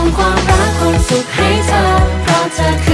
ส่งความรักความสุขให้เธอเพราะเธอ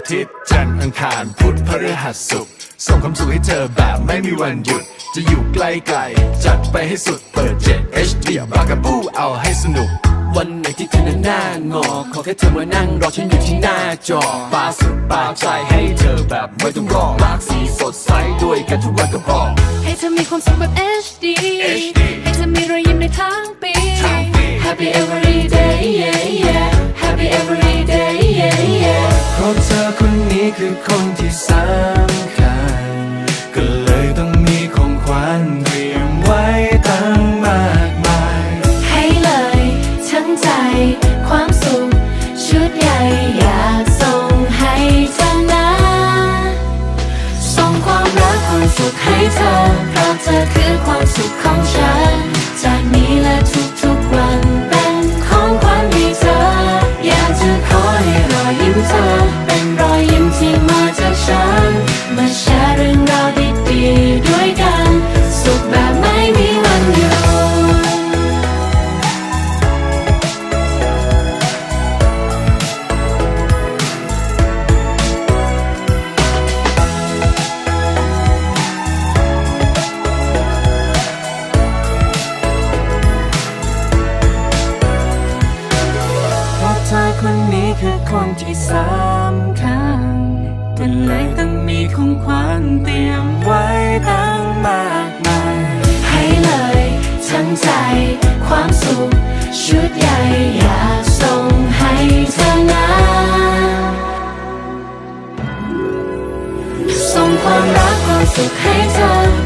อาทิตย์จันทร์อังคารพุธพฤหัสศุกร์ส่งความสุขให้เธอแบบไม่มีวันหยุด จะอยู่ใกล้ไกลๆจัดไปให้สุดเปิด 7 HD บากาบูเอาให้สนุก วันไหนที่เธอนั้นหน้างอ ขอแค่เธอมานั่งรอฉันอยู่ที่หน้าจอปาสุดปาใจให้เธอแบบไม่ต้องรอลากสีสดใสด้วยกันทุกวันก็พอให้เธอมีความสุขแบบ HD HD ให้เธอมีรอยยิ้มในทั้งปีทั้งปี Happy every ้คือคนที่สำคัญก็เลยต้องมีของขวัญเตรียมไว้ตั้งมากมาย ให้เลยทั้งใจ ความสุขชุดใหญ่อยากส่งให้เธอนะ ส่งความรักความสุขให้เธอ คนนี้คือคนที่สำคัญเป็เลยต้องมีของขวัญเตรียมไว้ตั้งมากมายให้เลยทั้งใจความสุขชุดใหญ่อยากส่งให้เธอนะส่งความรักความสุขให้เธอ